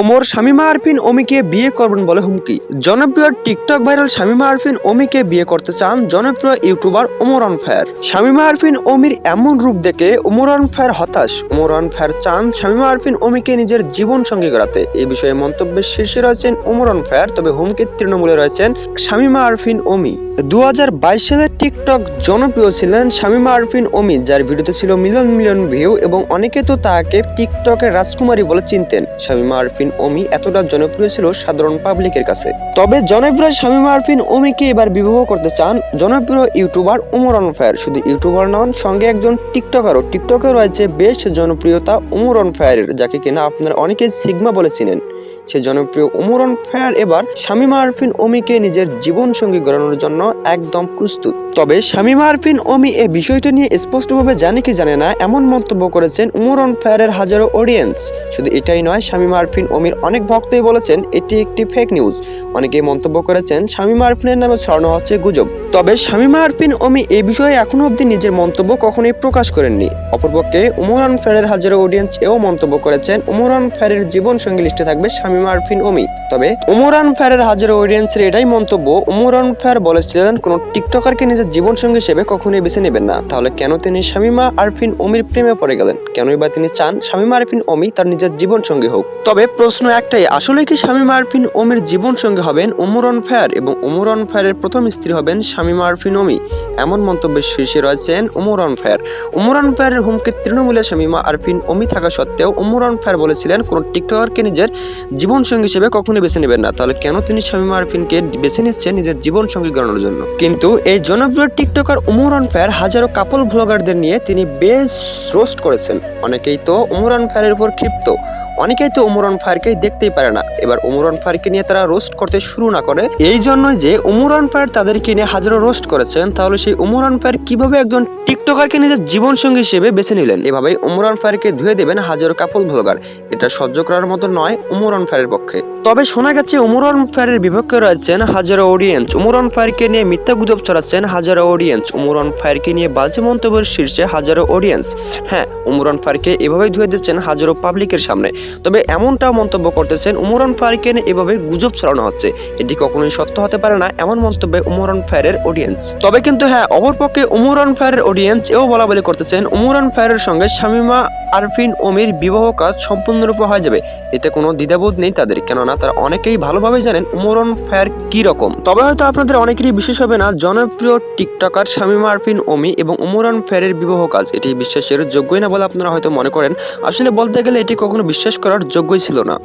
ওমর শামিমা আরফিন ওমিকে বিয়ে করবেন বলে হুমকি। জনপ্রিয় টিকটক ভাইরাল শামিমা আরফিন ওমিকে বিয়ে করতে চান জনপ্রিয় YouTuber Omar on fire. Shamima Arfin ওমির এমন রূপ দেখে ওমর অন ফায়ার হতাশ। ওমর অন ফায়ার চান শামিমা আরফিন ওমিকে নিজের জীবন সঙ্গী করাতে এই বিষয়ে মন্তব্যের শীর্ষে রয়েছেন ওমর অন ফায়ার, তবে হুমকির তৃণমূলে রয়েছেন শামিমা আরফিন ওমি। দু হাজার বাইশ সালে টিকটক জনপ্রিয় ছিলেন শামিমা আরফিন ওমি, যার ভিডিওতে ছিল মিলিয়ন মিলিয়ন ভিউ এবং অনেকে তো তাকে টিকটকের রাজকুমারী বলে চিনতেন। শামিমা আরফিন ওমি এতটা জনপ্রিয় ছিল সাধারণ পাবলিকের কাছে। তবে জনপ্রিয় শামিমা আরফিন ওমিকে এবার বিবাহ করতে চান জনপ্রিয় ইউটিউবার উমর অন ফায়ার। শুধু ইউটিউবার নন, সঙ্গে একজন টিকটকারও। টিকটকে রয়েছে বেশ জনপ্রিয়তা উমর অন ফায়ারের, যাকে কিনা আপনারা অনেকে সিগমা বলে চিনেন সে জনপ্রিয় উমরন ফায়ার এবার শামিমা আরফিন ওমিকে নিজের জীবন সঙ্গী গড়ানোর জন্য একদম প্রস্তুত। তবে শামিমা আরফিন ওমি এ বিষয়টা নিয়ে স্পষ্টভাবে জানে কি জানে না, এমন মন্তব্য করেছেন উমরন ফায়ারের হাজারো অডিয়েন্স। শুধু এটাই নয়, শামিমা আরফিন ওমির অনেক ভক্তই বলেছেন, এটি একটি ফেক নিউজ অনেকেই মন্তব্য করেছেন, শামিমা আরফিনের নামে ছড়ানো হচ্ছে গুজব। তবে শামিমা আরফিন ওমি এই বিষয়ে এখনও অবধি নিজের মন্তব্য কখনোই প্রকাশ করেননি। অপরপক্ষে উমরান ফায়ারের হাজারো অডিয়েন্স এও মন্তব্য করেছেন উমরান ফায়ারের জীবন সঙ্গী লিস্টে থাকবে শামিমা আরফিন ওমি। তবে উমরান ফায়ারের হাজারো অডিয়েন্সের এটাই মন্তব্য উমরান ফায়ার বলেছিলেন, কোনো টিকটকারকে নিজের জীবন সঙ্গী হিসেবে কখনোই বেছে নেবেন না। তাহলে কেন তিনি শামিমা আরফিন ওমির প্রেমে পড়ে গেলেন? কেনই বা তিনি চান শামিমা আরফিন ওমি তার নিজের জীবন সঙ্গী হোক? তবে প্রশ্ন একটাই, আসলে কি শামিমা আরফিন ওমির জীবন সঙ্গী হবেন উমরন ফায়ার এবং উমরন ফায়ারের প্রথম স্ত্রী হবেন শামিমা আরফিন ওমি এমন মন্তব্যের শীর্ষে রয়েছেন উমরন ফায়ার। উমরন ফায়ারের হুমকি তৃণমূলে শামিমা আরফিন ওমি থাকা সত্ত্বেও উমরন ফায়ার বলেছিলেন, কোন টিকটকারকে নিজের জীবন সঙ্গী হিসেবে কখনোই বেছে নেবেন না। তাহলে কেন তিনি শামিমা আরফিনকে বেছে নিচ্ছেন নিজের জীবন সঙ্গী গড়ানোর জন্য? কিন্তু এই জনপ্রিয় টিকটকার উমরন ফায়ার হাজারো কাপল ব্লগারদের নিয়ে তিনি বেশ রোস্ট করেছেন। অনেকেই তো উমরান ফায়ারের উপর ক্ষিপ্ত। অনেকেই তো উমরান ফায়ারকে দেখতেই পারে না। এবার উমরান ফায়ারকে নিয়ে তারা রোস্ট করতে শুরু না করে, এই জন্যই যে উমরান ফায়ার তাদেরকে নিয়ে হাজারো রোস্ট করেছেন, তাহলে সেই উমরান ফায়ার কীভাবে একজন টিকটকারকে নিজের জীবন সঙ্গী হিসেবে বেছে নিলেন? এভাবেই উমরান ফায়ারকে ধুয়ে দেবেন হাজারো কাপল ব্লগার এটা সহ্য করার মতো নয় উমরান ফায়ারের পক্ষে। তবে শোনা গেছে উমরান ফায়ারের বিপক্ষে রয়েছেন হাজারো অডিয়েন্স। উমরান ফায়ারকে নিয়ে মিথ্যা গুজব ছড়াচ্ছেন হাজারো অডিয়েন্স। উমরান ফায়ারকে নিয়ে বাজে মন্তব্যের শীর্ষে হাজারো অডিয়েন্স। হ্যাঁ উমরান ফায়ারকে এভাবেই ধুয়ে দিচ্ছেন হাজারো পাবলিকের সামনে। তবে এমনটাও মন্তব্য করতেছেন উমরান ফায়ারকে নিয়ে এভাবে গুজব ছড়ানো হচ্ছে। এটি কখনোই সত্য হতে পারে না, এমন মন্তব্যে উমরান ফায়ারের অডিয়েন্স তবে কিন্তু হ্যাঁ অপরপক্ষে উমরান ফায়ারের অডিয়েন্স এও বলা বলি করতেছেন, উমরান ফায়ারের সঙ্গে শামিমা, আরফিন, ওমির বিবাহ কাজ সম্পূর্ণরূপে হয়ে যাবে। এতে কোনো দ্বিধাবোধ নেই তাদের, কেননা তারা অনেকেই ভালোভাবে জানেন উমরন ফায়ার কি রকম। তবে হয়তো আপনাদের অনেকেরই বিশেষ হবে না, জনপ্রিয় টিকটকার শামিমা, আরফিন, ওমি এবং উমরান ফায়ারের বিবাহ কাজ। এটি বিশ্বাসের যোগ্যই না বলে আপনারা হয়তো মনে করেন। আসলে বলতে গেলে এটি কখনো বিশ্বাস করার যোগ্যই ছিল না।